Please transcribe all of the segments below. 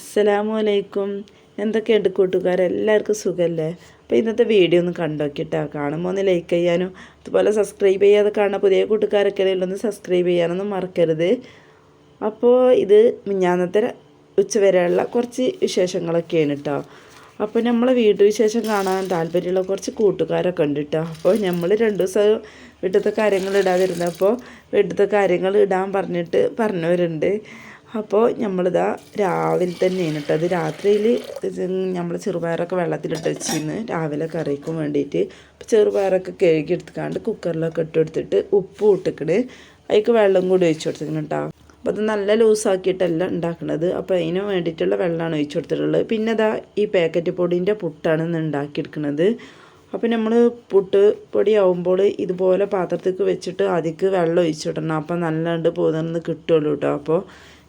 അസ്സലാമു അലൈക്കും എന്തൊക്കെയുണ്ട് കൂട്ടുകാരെ? എല്ലാവർക്കും സുഖമല്ലേ അപ്പോൾ ഇന്നത്തെ വീഡിയോ ഒന്ന് കണ്ടോക്കിട്ടാ. കാണുമ്പോൾ ഒന്ന് ലൈക്ക് ചെയ്യാനും അതുപോലെ സബ്സ്ക്രൈബ് ചെയ്യാതെ കാണുന്ന പുതിയ കൂട്ടുകാരൊക്കെ ഒന്ന് സബ്സ്ക്രൈബ് ചെയ്യാനൊന്നും മറക്കരുത്. അപ്പോൾ ഇത് മിഞ്ഞാന്നത്തെ ഉച്ചവരെയുള്ള കുറച്ച് വിശേഷങ്ങളൊക്കെയാണ് കേട്ടോ അപ്പോൾ നമ്മളെ വീട്ടു വിശേഷം കാണാൻ താല്പര്യമുള്ള കുറച്ച് കൂട്ടുകാരൊക്കെ ഉണ്ട് കേട്ടോ അപ്പോൾ നമ്മൾ രണ്ട് ദിവസം വീട്ടിലത്തെ കാര്യങ്ങൾ ഇടാതിരുന്നപ്പോൾ വീട്ടിലത്തെ കാര്യങ്ങൾ ഇടാൻ പറഞ്ഞിട്ട് പറഞ്ഞവരുണ്ട്. അപ്പോൾ നമ്മളിതാ രാവിലെ തന്നെ കേട്ടോ അത് രാത്രിയിൽ നമ്മൾ ചെറുപയറൊക്കെ വെള്ളത്തിലിട്ട് വെച്ചിരുന്ന് രാവിലെ കറിക്കും വേണ്ടിയിട്ട് ചെറുപയറൊക്കെ കഴുകി എടുത്തുക്കാണ്ട് കുക്കറിലൊക്കെ ഇട്ട് കൊടുത്തിട്ട് ഉപ്പ് ഇട്ടിക്കണ്. അതിക്ക് വെള്ളം കൂടി ഒഴിച്ചു കൊടുത്തിക്കണം കേട്ടോ അപ്പോൾ അത് നല്ല ലൂസാക്കിയിട്ടല്ല ഉണ്ടാക്കുന്നത് അപ്പോൾ അതിന് വേണ്ടിയിട്ടുള്ള വെള്ളമാണ് ഒഴിച്ചു കൊടുത്തിട്ടുള്ളത്. പിന്നെ ഇതാ ഈ പാക്കറ്റ് പൊടിന്റെ പുട്ടാണ് ഇന്ന് ഉണ്ടാക്കിയെടുക്കുന്നത് അപ്പോൾ നമ്മൾ പുട്ട് പൊടി ആവുമ്പോൾ ഇതുപോലെ പാത്രത്തേക്ക് വെച്ചിട്ട് അതിക്ക് വെള്ളം ഒഴിച്ചിടണം അപ്പോൾ നല്ലാണ്ട് പോകുന്നതെന്ന് കിട്ടുള്ളൂ കേട്ടോ അപ്പോൾ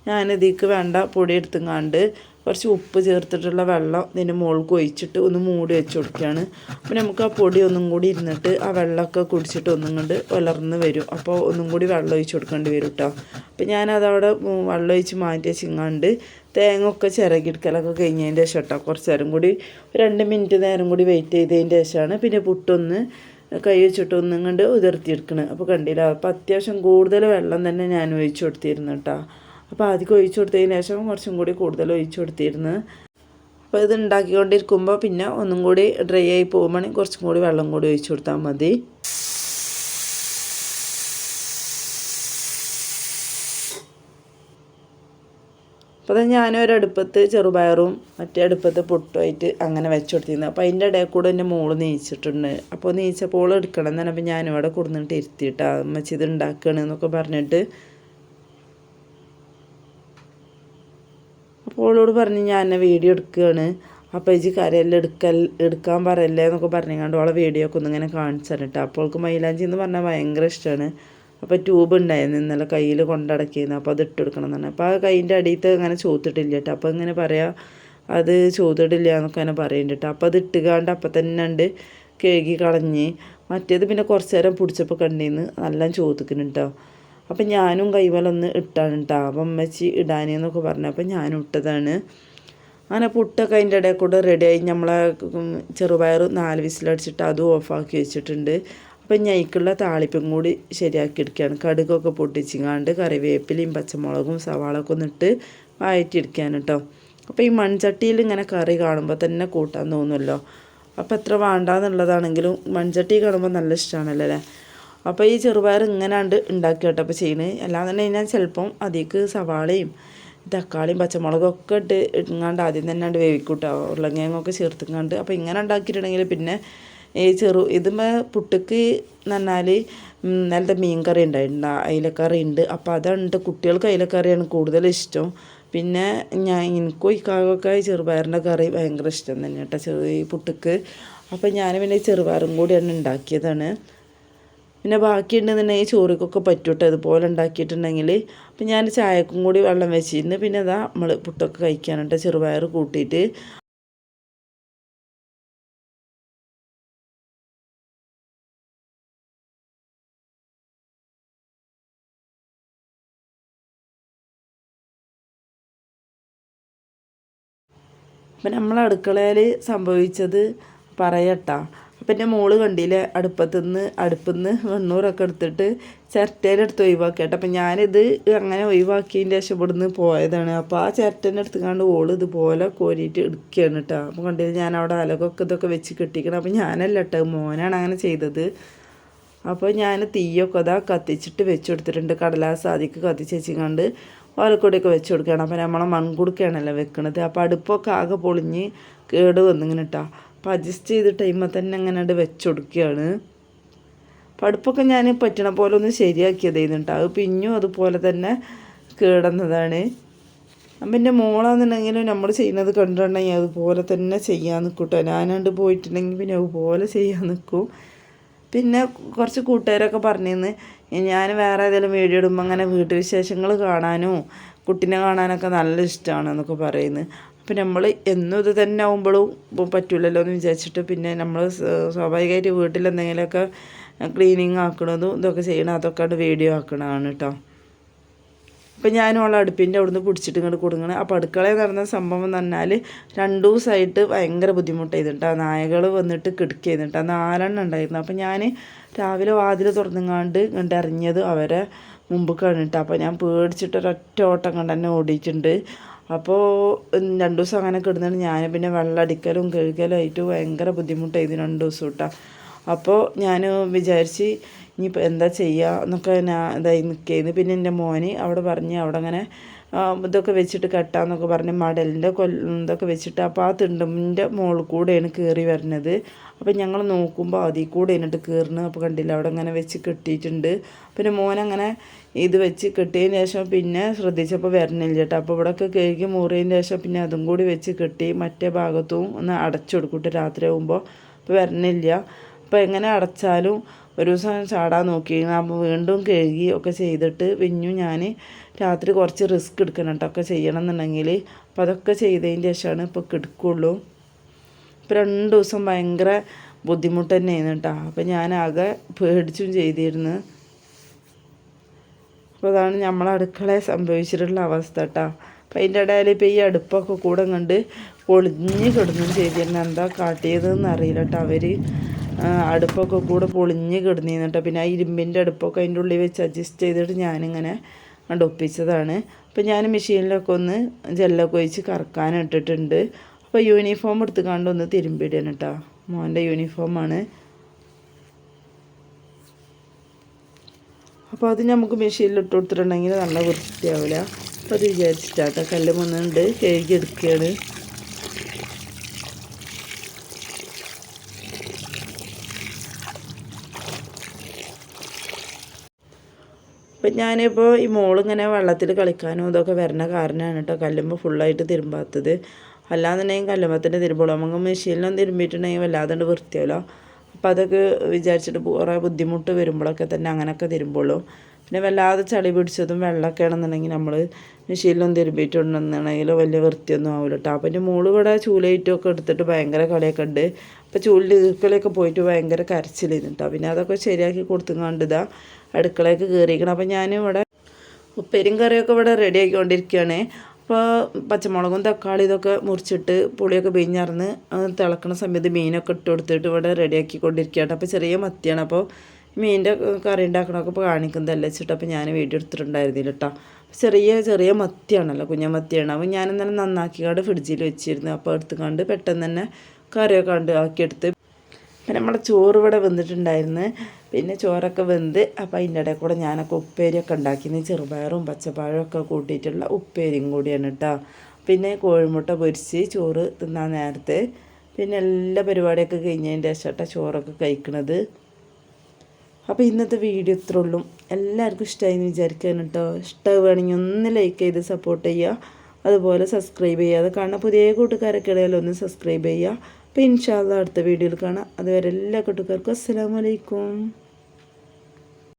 ഞാനിതിക്ക് വേണ്ട പൊടി എടുത്തുങ്ങാണ്ട് കുറച്ച് ഉപ്പ് ചേർത്തിട്ടുള്ള വെള്ളം ഇതിന്റെ മുകൾക്ക് ഒഴിച്ചിട്ട് ഒന്ന് മൂടി വെച്ച് കൊടുക്കുകയാണ്. അപ്പോൾ നമുക്ക് ആ പൊടി ഒന്നും കൂടി ഇരുന്നിട്ട് ആ വെള്ളമൊക്കെ കുടിച്ചിട്ട് ഒന്നും കൊണ്ട് വളർന്ന് വരും. അപ്പോൾ ഒന്നും കൂടി വെള്ളം ഒഴിച്ച് കൊടുക്കേണ്ടി വരും കേട്ടോ. അപ്പോൾ ഞാനതവിടെ വെള്ളം ഒഴിച്ച് മാറ്റി വെച്ചിങ്ങാണ്ട് തേങ്ങ ഒക്കെ ചിറകിടുക്കലൊക്കെ കഴിഞ്ഞതിന്റെ ശേഷം കേട്ടോ. കുറച്ച് നേരം കൂടി രണ്ട് മിനിറ്റ് നേരം കൂടി വെയിറ്റ് ചെയ്തതിന്റെ ശേഷമാണ് പിന്നെ പുട്ടൊന്ന് കൈ വെച്ചിട്ട് ഒന്നും കണ്ട് ഉതിർത്തിയെടുക്കണത് അപ്പോൾ കണ്ടില്ല? അപ്പോൾ അത്യാവശ്യം കൂടുതൽ വെള്ളം തന്നെ ഞാൻ ഒഴിച്ചു കൊടുത്തിരുന്നു കേട്ടോ. അപ്പോൾ ആദ്യം ഒഴിച്ചു കൊടുത്തതിന് ശേഷം കുറച്ചും കൂടി കൂടുതൽ ഒഴിച്ചു കൊടുത്തിരുന്നു. അപ്പോൾ ഇത് ഉണ്ടാക്കിക്കൊണ്ടിരിക്കുമ്പോൾ പിന്നെ ഒന്നും കൂടി ഡ്രൈ ആയി പോകുമ്പോൾ കുറച്ചും കൂടി വെള്ളം കൂടി ഒഴിച്ചു കൊടുത്താൽ മതി. അപ്പോൾ അത് ഞാനൊരടുപ്പത്ത് ചെറുപയറും മറ്റേ അടുപ്പത്ത് പൊട്ടുമായിട്ട് അങ്ങനെ വെച്ച് കൊടുത്തിരുന്നു. അപ്പോൾ അതിന്റെ ഇടയിൽ കൂടെ എന്റെ മോൾ നീച്ചിട്ടുണ്ട്. അപ്പോൾ നീച്ചപ്പോൾ എടുക്കണം എന്നാണ് അപ്പോൾ ഞാനിവിടെ കൊടുന്നിട്ട് ഇരുത്തിയിട്ടാ. അമ്മച്ചി ഇത് ഉണ്ടാക്കണമെന്നൊക്കെ പറഞ്ഞിട്ട് അപ്പോൾ ഓളോട് പറഞ്ഞ് ഞാൻ എന്നെ വീഡിയോ എടുക്കുകയാണ് അപ്പോൾ ഇജി കരയെല്ലാം എടുക്കൽ എടുക്കാൻ പറയല്ലേ എന്നൊക്കെ പറഞ്ഞുകൊണ്ട് അവളെ വീഡിയോ ഒക്കെ ഒന്നിങ്ങനെ കാണിച്ചു തരട്ടെ അപ്പോൾ അവൾക്ക് മൈലാഞ്ചി എന്ന് പറഞ്ഞാൽ ഭയങ്കര ഇഷ്ടമാണ് അപ്പോൾ ട്യൂബ് ഉണ്ടായിരുന്നു ഇന്നലെ കയ്യിൽ കൊണ്ടടക്കിയിരുന്നു അപ്പോൾ അത് ഇട്ടെടുക്കണം എന്ന് അപ്പോൾ ആ കൈന്റെ അടിയത്ത് അങ്ങനെ ചോത്തിട്ടില്ല കേട്ടോ. അപ്പോൾ ഇങ്ങനെ പറയാം അത് ചോത്തിട്ടില്ല എന്നൊക്കെ അങ്ങനെ പറയുന്നുണ്ട് കേട്ടോ. അപ്പോൾ അത് ഇട്ടുകാണ്ട് അപ്പം തന്നെ ഉണ്ട് കേകി കളഞ്ഞ്. മറ്റേത് പിന്നെ കുറച്ച് നേരം പിടിച്ചപ്പോൾ കണ്ടിന്ന്. നല്ല ചോദിക്കുന്നുണ്ട് അപ്പം ഞാനും കൈവലൊന്ന് ഇട്ടാണ് കേട്ടോ അപ്പം അമ്മച്ചി ഇടാനേന്നൊക്കെ പറഞ്ഞു. അപ്പം ഞാനും ഇട്ടതാണ്. അങ്ങനെ പുട്ടൊക്കെ അതിന്റെ ഇടയിൽ കൂടെ റെഡിയായി നമ്മളെ ചെറുപയർ നാല് വിസിലടിച്ചിട്ട് അതും ഓഫാക്കി വെച്ചിട്ടുണ്ട്. അപ്പം ഞയ്ക്കുള്ള താളിപ്പും കൂടി ശരിയാക്കി എടുക്കുകയാണ്. കടുകൊക്കെ പൊട്ടിച്ചിങ്ങാണ്ട് കറിവേപ്പിലയും പച്ചമുളകും സവാളൊക്കെ ഒന്നിട്ട് വഴറ്റിയെടുക്കുകയാണ് കേട്ടോ അപ്പോൾ ഈ മൺചട്ടിയിൽ ഇങ്ങനെ കറി കാണുമ്പോൾ തന്നെ കൂട്ടാൻ തോന്നുമല്ലോ അപ്പോൾ എത്ര വേണ്ടാന്നുള്ളതാണെങ്കിലും മൺചട്ടി കാണുമ്പോൾ നല്ല ഇഷ്ടമാണല്ലോ അല്ലേ അപ്പോൾ ഈ ചെറുപയർ ഇങ്ങനെയാണ്ട് ഉണ്ടാക്കി കേട്ടപ്പോൾ ചെയ്യുന്നത് എല്ലാം തന്നെ ഞാൻ ചിലപ്പം അതിലേക്ക് സവാളയും തക്കാളിയും പച്ചമുളകും ഒക്കെ ഇട്ട് ഇങ്ങാണ്ട് ആദ്യം തന്നെ ഉണ്ട് വേവിക്കൂട്ടോ. ഉരുളങ്ങയങ്ങൊക്കെ ചേർത്തുങ്ങാണ്ട്. അപ്പോൾ ഇങ്ങനെ ഉണ്ടാക്കിയിട്ടുണ്ടെങ്കിൽ പിന്നെ ഈ ചെറു ഇതുമ്മ പുട്ടുക്ക് പറഞ്ഞാൽ ഇന്നലത്തെ മീൻ കറി ഉണ്ടായിട്ടുണ്ട് അയിലക്കറി ഉണ്ട് അപ്പോൾ അതുണ്ട് കുട്ടികൾക്ക് അയിലക്കറിയാണ് കൂടുതൽ ഇഷ്ടം. പിന്നെ ഞാൻ എനിക്കും ഇക്കാകൊക്കെ ചെറുപയറിന്റെ കറി ഭയങ്കര ഇഷ്ടം തന്നെ കേട്ടോ ചെറു ഈ പുട്ടുക്ക്. അപ്പോൾ ഞാൻ പിന്നെ ചെറുപയറും കൂടിയാണ് ഉണ്ടാക്കിയതാണ്. പിന്നെ ബാക്കിയുണ്ടെന്നുണ്ടെങ്കിൽ ചോറിക്കൊക്കെ പറ്റൂട്ടോ ഇതുപോലെ ഉണ്ടാക്കിയിട്ടുണ്ടെങ്കിൽ. അപ്പം ഞാൻ ചായക്കും കൂടി വെള്ളം വെച്ചിരുന്നു. പിന്നെ അതാ നമ്മൾ പുട്ടൊക്കെ കഴിക്കാനുണ്ട് ചെറുപയർ കൂട്ടിയിട്ട്. അപ്പം നമ്മൾ അടുക്കളയിൽ സംഭവിച്ചത് പറയട്ടാ. അപ്പം എന്റെ മോൾ കണ്ടില്ലേ അടുപ്പിൽ നിന്ന് വെണ്ണൂറൊക്കെ എടുത്തിട്ട് ചിരട്ടയിലെടുത്ത് ഒഴിവാക്കിയിട്ട്. അപ്പം ഞാനിത് അങ്ങനെ ഒഴിവാക്കിയതിന്റെ ശേഷം ഇവിടുന്ന് പോയതാണ്. അപ്പോൾ ആ ചിരട്ടേനെ എടുത്തുകൊണ്ട് ഓൾ ഇതുപോലെ കോരിയിട്ട് എടുക്കുകയാണ് കേട്ടോ. അപ്പോൾ കണ്ടില്ല ഞാൻ അവിടെ അലകൊക്കെ ഇതൊക്കെ വെച്ച് കെട്ടിക്കണം. അപ്പം ഞാനല്ല കേട്ടോ മോനാണ് അങ്ങനെ ചെയ്തത്. അപ്പോൾ ഞാൻ തീയൊക്കെ അതാ കത്തിച്ചിട്ട് വെച്ച് കൊടുത്തിട്ടുണ്ട്. കടലാസ് ആദ്യമൊക്കെ കത്തിച്ച് വെച്ചിങ്ങാണ്ട് ഓലക്കൊടിയൊക്കെ വെച്ച് കൊടുക്കുകയാണ്. അപ്പോൾ നമ്മളെ മൺകുടുക്കയാണല്ലോ വെക്കണത്. അപ്പോൾ അടുപ്പൊക്കെ ആകെ പൊളിഞ്ഞ് കേട് വന്നിങ്ങനെ ഇട്ടാ അപ്പോൾ അഡ്ജസ്റ്റ് ചെയ്ത് ടൈമിൽ തന്നെ അങ്ങനെ വെച്ച് കൊടുക്കുകയാണ് പടുപ്പൊക്കെ ഞാൻ പറ്റണ പോലെ ഒന്ന് ശരിയാക്കിയതായിരുന്നു കേട്ടോ അത് പിന്നും അതുപോലെ തന്നെ കേടുന്നതാണ്. അപ്പം എന്റെ മോളാണെന്നുണ്ടെങ്കിലും നമ്മൾ ചെയ്യുന്നത് കണ്ടിട്ടുണ്ടെങ്കിൽ അതുപോലെ തന്നെ ചെയ്യാൻ നിൽക്കും കേട്ടോ ഞാനാണ്ട് പോയിട്ടുണ്ടെങ്കിൽ പിന്നെ അതുപോലെ ചെയ്യാൻ നിൽക്കും പിന്നെ കുറച്ച് കൂട്ടുകാരൊക്കെ പറഞ്ഞിരുന്നു ഞാൻ വേറെ ഏതെങ്കിലും വീഡിയോ ഇടുമ്പോൾ അങ്ങനെ വീട്ടുവിശേഷങ്ങൾ കാണാനും കുട്ടീനെ കാണാനൊക്കെ നല്ല ഇഷ്ടമാണ് എന്നൊക്കെ പറയുന്നത് അപ്പം നമ്മൾ എന്നും ഇത് തന്നെ ആകുമ്പോഴും പറ്റില്ലല്ലോ എന്ന് വിചാരിച്ചിട്ട് പിന്നെ നമ്മൾ സ്വാഭാവികമായിട്ട് വീട്ടിൽ എന്തെങ്കിലുമൊക്കെ ക്ലീനിങ് ആക്കണതും ഇതൊക്കെ ചെയ്യണം. അതൊക്കെ വീഡിയോ ആക്കണതാണ് കേട്ടോ അപ്പം ഞാൻ ഓളെ അടുപ്പിന്റെ അവിടുന്ന് പിടിച്ചിട്ട് ഇങ്ങോട്ട് കൊടുക്കണം. അപ്പോൾ അടുക്കളയിൽ നടന്ന സംഭവം എന്ന് പറഞ്ഞാൽ രണ്ടു ദിവസമായിട്ട് ഭയങ്കര ബുദ്ധിമുട്ട് ചെയ്തിട്ടാ നായകൾ വന്നിട്ട് കിടക്കുക ചെയ്തിട്ടാ നാലെണ്ണം ഉണ്ടായിരുന്നു. അപ്പം ഞാൻ രാവിലെ വാതിൽ തുറന്നുങ്ങാണ്ട് ഇങ്ങോട്ട് ഇറങ്ങിയത് അവരെ മുമ്പ് കണ്ടിട്ട് അപ്പോൾ ഞാൻ പേടിച്ചിട്ട് ഒരൊറ്റ ഓട്ടം കണ്ട് തന്നെ ഓടിയിട്ടുണ്ട്. അപ്പോൾ രണ്ട് ദിവസം അങ്ങനെ കിടന്നിട്ട് ഞാൻ പിന്നെ വെള്ളം അടിക്കലും കഴുകലും ആയിട്ട് ഭയങ്കര ബുദ്ധിമുട്ടായിരുന്നു രണ്ട് ദിവസം കേട്ടോ അപ്പോൾ ഞാൻ വിചാരിച്ച് ഇനിയിപ്പോൾ എന്താ ചെയ്യുക എന്നൊക്കെ ഞാൻ ഇതായി നിൽക്കുന്നു പിന്നെ എന്റെ മോന് അവിടെ പറഞ്ഞ് അവിടെ അങ്ങനെ ഇതൊക്കെ വെച്ചിട്ട് കെട്ടാന്നൊക്കെ പറഞ്ഞ് മടലിന്റെ കൊല്ല ഇതൊക്കെ വെച്ചിട്ട് അപ്പോൾ ആ തിണ്ടുമിന്റെ മുകളിൽ കൂടെയാണ് കയറി വരുന്നത് അപ്പോൾ ഞങ്ങൾ നോക്കുമ്പോൾ അതിൽ കൂടെ എന്നിട്ട് കയറുന്നത് അപ്പോൾ കണ്ടില്ല അവിടെ അങ്ങനെ വെച്ച് കെട്ടിയിട്ടുണ്ട്. പിന്നെ മോനങ്ങനെ ഇത് വെച്ച് കെട്ടിയതിന് ശേഷം പിന്നെ ശ്രദ്ധിച്ചപ്പോൾ വരണില്ല കേട്ടോ. അപ്പോൾ ഇവിടെയൊക്കെ കഴുകി മുറിയതിന് ശേഷം പിന്നെ അതും കൂടി വെച്ച് കെട്ടി മറ്റേ ഭാഗത്തും ഒന്ന് അടച്ചു കൊടുക്കും രാത്രി ആകുമ്പോൾ അപ്പോൾ വരണില്ല. അപ്പോൾ എങ്ങനെ അടച്ചാലും ഒരു ദിവസം ചാടാൻ നോക്കി. അപ്പോൾ വീണ്ടും കഴുകി ഒക്കെ ചെയ്തിട്ട് പിന്നും ഞാൻ രാത്രി കുറച്ച് റിസ്ക് എടുക്കണം കേട്ടോ ഒക്കെ ചെയ്യണം എന്നുണ്ടെങ്കിൽ അപ്പോൾ അതൊക്കെ ചെയ്തതിന് ശേഷമാണ് ഇപ്പോൾ കിടക്കുള്ളൂ. ഇപ്പോൾ രണ്ട് ദിവസം ഭയങ്കര ബുദ്ധിമുട്ട് തന്നെയായിരുന്നു കേട്ടോ അപ്പോൾ ഞാൻ ആകെ പേടിച്ചും ചെയ്തിരുന്നു. അപ്പോൾ അതാണ് നമ്മളെ അടുക്കളയെ സംഭവിച്ചിട്ടുള്ള അവസ്ഥ കേട്ടോ അപ്പം അതിന്റെ ഇടയിൽ ഇപ്പോൾ ഈ അടുപ്പൊക്കെ കൂടെ കണ്ട് പൊളിഞ്ഞ് കിടന്നും ചെയ്തിരുന്നു. എന്താ കാട്ടിയതെന്ന് അറിയില്ല കേട്ടോ അവർ അടുപ്പൊക്കെ കൂടെ പൊളിഞ്ഞ് കിടന്നിരുന്നു കേട്ടോ. പിന്നെ ആ ഇരുമ്പിന്റെ അടുപ്പൊക്കെ അതിന്റെ ഉള്ളിൽ വെച്ച് അഡ്ജസ്റ്റ് ചെയ്തിട്ട് ഞാനിങ്ങനെ അടുപ്പിച്ചതാണ് ഒപ്പിച്ചതാണ്. അപ്പോൾ ഞാൻ മെഷീനിലൊക്കെ ഒന്ന് ജെല്ലൊക്കെ ഒഴിച്ച് കറക്കാനിട്ടിട്ടുണ്ട് അപ്പോൾ യൂണിഫോം എടുത്ത് കണ്ട് ഒന്ന് തിരുമ്പിടണം കേട്ടോ. മോന്റെ യൂണിഫോമാണ് അപ്പോൾ അത് നമുക്ക് മെഷീനിൽ ഇട്ട് കൊടുത്തിട്ടുണ്ടെങ്കിൽ നല്ല വൃത്തിയാവില്ല. അപ്പോൾ അത് വിചാരിച്ചിട്ടാട്ടോ. കല്ല് മുന്നുണ്ട് കഴുകി എടുക്കുകയാണ്. അപ്പം ഞാനിപ്പോൾ ഈ മോളിങ്ങനെ വെള്ളത്തിൽ കളിക്കാനും ഇതൊക്കെ വരുന്ന കാരണമാണ് കേട്ടോ കല്ലുമ്പോൾ ഫുള്ളായിട്ട് തിരുമ്പാത്തത്. അല്ലാന്നുണ്ടെങ്കിൽ കല്ലുമ്പത്തിന്റെ തിരുമ്പോളൂ നമുക്ക് മെഷീനിലൊന്നും തിരുമ്പിയിട്ടുണ്ടെങ്കിൽ വല്ലാതെ വൃത്തിയാവില്ല അപ്പം അതൊക്കെ വിചാരിച്ചിട്ട് കുറേ ബുദ്ധിമുട്ട് വരുമ്പോഴൊക്കെ തന്നെ അങ്ങനെയൊക്കെ തിരുമ്പോളൂ പിന്നെ വല്ലാതെ ചളി പിടിച്ചതും വെള്ളമൊക്കെ ആണെന്നുണ്ടെങ്കിൽ നമ്മൾ മെഷീനിലൊന്നും തിരുമ്പിയിട്ടുണ്ടെന്നുണ്ടെങ്കിൽ വലിയ വൃത്തിയൊന്നും ആവില്ല കേട്ടോ അപ്പം എന്റെ മോൾ ഇവിടെ ചൂലയിട്ടൊക്കെ എടുത്തിട്ട് ഭയങ്കര കളിയൊക്കെ ഉണ്ട്. അപ്പോൾ ചൂലിൽ ഈർക്കളിയൊക്കെ പോയിട്ട് ഭയങ്കര കരച്ചിലിരുന്നു കേട്ടോ പിന്നെ അതൊക്കെ ശരിയാക്കി കൊടുത്തുകൊണ്ട് ഇതാ അടുക്കളയൊക്കെ കയറിയിരിക്കണം. അപ്പം ഞാനിവിടെ ഉപ്പേരും കറിയൊക്കെ ഇവിടെ റെഡി ആക്കിക്കൊണ്ടിരിക്കുകയാണ് അപ്പോൾ പച്ചമുളകും തക്കാളി ഇതൊക്കെ മുറിച്ചിട്ട് പുളിയൊക്കെ പിഞ്ഞറന്ന് തിളക്കണ സമയത്ത് മീനൊക്കെ ഇട്ട് കൊടുത്തിട്ട് ഇവിടെ റെഡി ആക്കിക്കൊണ്ടിരിക്കുകയാണ് അപ്പോൾ ചെറിയ മത്തിയാണ്. അപ്പോൾ മീനിന്റെ കറി ഉണ്ടാക്കണമൊക്കെ ഇപ്പോൾ കാണിക്കുന്നതല്ല വെച്ചിട്ട് അപ്പോൾ ഞാൻ വീഡിയോ എടുത്തിട്ടുണ്ടായിരുന്നില്ല കേട്ടോ. ചെറിയ ചെറിയ മത്തിയാണല്ലോ കുഞ്ഞമത്തിയാണ് അപ്പോൾ ഞാൻ ഇന്നലെ നന്നാക്കിക്കാണ്ട് ഫ്രിഡ്ജിൽ വെച്ചിരുന്നു. അപ്പോൾ എടുത്ത് കണ്ട് പെട്ടെന്ന് തന്നെ കറിയൊക്കെ കണ്ട് ആക്കിയെടുത്ത്. പിന്നെ നമ്മുടെ ചോറ് ഇവിടെ വെന്തിട്ടുണ്ടായിരുന്നു. പിന്നെ ചോറൊക്കെ വെന്ത് അപ്പോൾ അതിന്റെ ഇടയിൽ കൂടെ ഞാനൊക്കെ ഉപ്പേരിയൊക്കെ ഉണ്ടാക്കിയത് ചെറുപയറും പച്ചപ്പഴവും ഒക്കെ കൂട്ടിയിട്ടുള്ള ഉപ്പേരിയും കൂടിയാണ് കേട്ടോ. പിന്നെ കോഴിമുട്ട പൊരിച്ച് ചോറ് തിന്നാൻ നേരത്തെ പിന്നെ എല്ലാ പരിപാടിയൊക്കെ കഴിഞ്ഞതിന്റെ ശേഷം ചോറൊക്കെ കഴിക്കണത്. അപ്പോൾ ഇന്നത്തെ വീഡിയോ ഇത്ര ഉള്ളൂ. എല്ലാവർക്കും ഇഷ്ടമായി എന്ന് വിചാരിക്കാൻ കേട്ടോ. ഇഷ്ടമാവുകയാണെങ്കിൽ ഒന്ന് ലൈക്ക് ചെയ്ത് സപ്പോർട്ട് ചെയ്യുക. അതുപോലെ സബ്സ്ക്രൈബ് ചെയ്യുക അത് കാണാൻ പുതിയ കൂട്ടുകാരൊക്കെ ഇടയിൽ ഒന്ന് സബ്സ്ക്രൈബ് ചെയ്യുക. അപ്പോൾ ഇൻഷാല്ല അടുത്ത വീഡിയോയിൽ കാണാം. അതുവരെ എല്ലാ കൂട്ടുകാർക്കും അസ്സാം വലൈക്കും